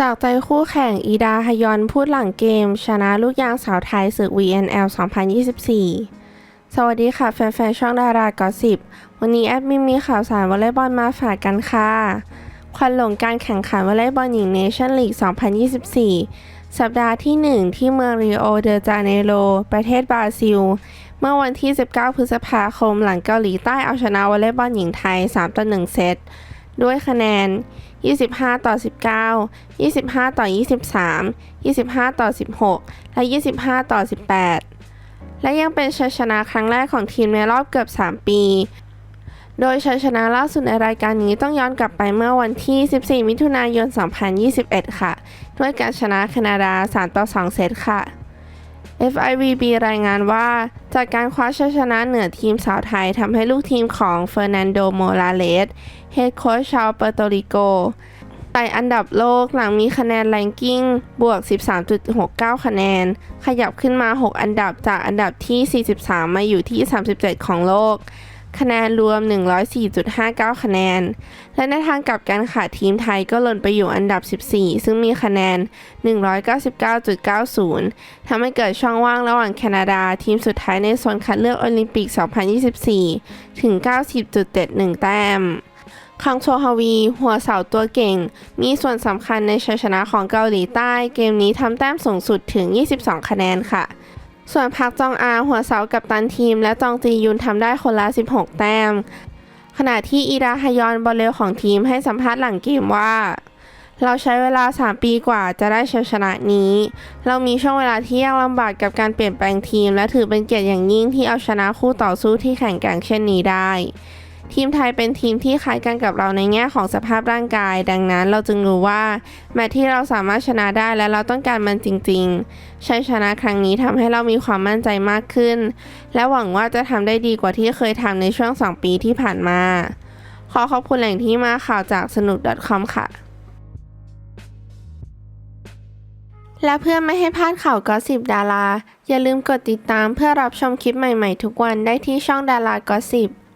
จากใจคู่แข่งอีดาฮยอนพูดหลังเกม ชนะลูกยางสาวไทยศึก VNL 2024 สวัสดีค่ะ แฟนๆ ช่องดารากอสิบวันนี้แอดมินมีข่าวสารวอลเลย์บอลมาฝากกันค่ะ ควันหลงการแข่งขันวอลเลย์บอลหญิงเนชั่นลีก 2024 สัปดาห์ที่ 1 ที่เมืองริโอเดจาเนโรประเทศบราซิล เมื่อวันที่ 19 พฤษภาคมหลังเกาหลีใต้เอาชนะวอลเลย์บอลหญิงไทย3ต่อ1เซต ด้วยคะแนน 25 ต่อ 19 25 ต่อ 23 25 ต่อ 16 และ 25 ต่อ 18 และยังเป็นชัยชนะครั้งแรกของทีมในรอบเกือบ 3 ปี โดยชัยชนะล่าสุดในรายการนี้ต้องย้อนกลับไปเมื่อวันที่ 14 มิถุนายน 2021 ค่ะ ด้วยการชนะแคนาดา 3 ต่อ 2 เซตค่ะ FIVB รายงานว่า จากการคว้าชัยชนะเหนือทีมสาวไทยทำให้ลูกทีมของเฟอร์นันโดโมราเลสเฮดโค้ชชาวเปอร์โตริโกไต่อันดับโลกหลังมีคะแนนแรงกิ้ง บวก 13.69 คะแนน ขยับขึ้นมา 6 อันดับจากอันดับที่ 43 มาอยู่ที่ 37 ของโลก คะแนนรวม 104.59 คะแนน และในทางกลับกันค่ะทีมไทยก็หล่นไปอยู่อันดับ 14 ซึ่งมีคะแนน 199.90 ทำให้เกิดช่องว่างระหว่างแคนาดา ทีมสุดท้ายในโซนคัดเลือกโอลิมปิก 2024 ถึง 90.71 แต้มคังโชฮาวี หัวเสาตัวเก่ง มีส่วนสำคัญในชัยชนะของเกาหลีใต้ เกมนี้ทำแต้มสูงสุดถึง 22 คะแนนค่ะ ส่วนพักจองอาหัวเสากับตันทีม และจองจียุนทำได้คนละ 16 แต้ม ขณะที่อีราฮยอนบอลเลวของทีมให้สัมภาษณ์หลังเกมว่า เราใช้เวลา 3 ปีกว่าจะได้ชัยชนะนี้ เรามีช่วงเวลาที่ยากลำบากกับการเปลี่ยนแปลงทีม และถือเป็นเกียรติอย่างยิ่งที่เอาชนะคู่ต่อสู้ที่แข่งแกร่งเช่นนี้ได้ ทีมไทยเป็นทีมที่คล้ายกันกับเราในแง่ของสภาพร่างกาย ดังนั้นเราจึงรู้ว่า แมตช์ที่เราสามารถชนะได้และเราต้องการมันจริงๆชัยชนะครั้งนี้ทำให้เรามีความมั่นใจมากขึ้น และหวังว่าจะทำได้ดีกว่าที่เคยทำในช่วง 2 ปีที่ผ่านมา ขอขอบคุณแหล่งที่มาข่าวจากสนุก .com ค่ะและเพื่อไม่ให้พลาดข่าวก็สิบดารา อย่าลืมกดติดตามเพื่อรับชมคลิปใหม่ๆ ทุกวันได้ที่ช่องดารากอสิบ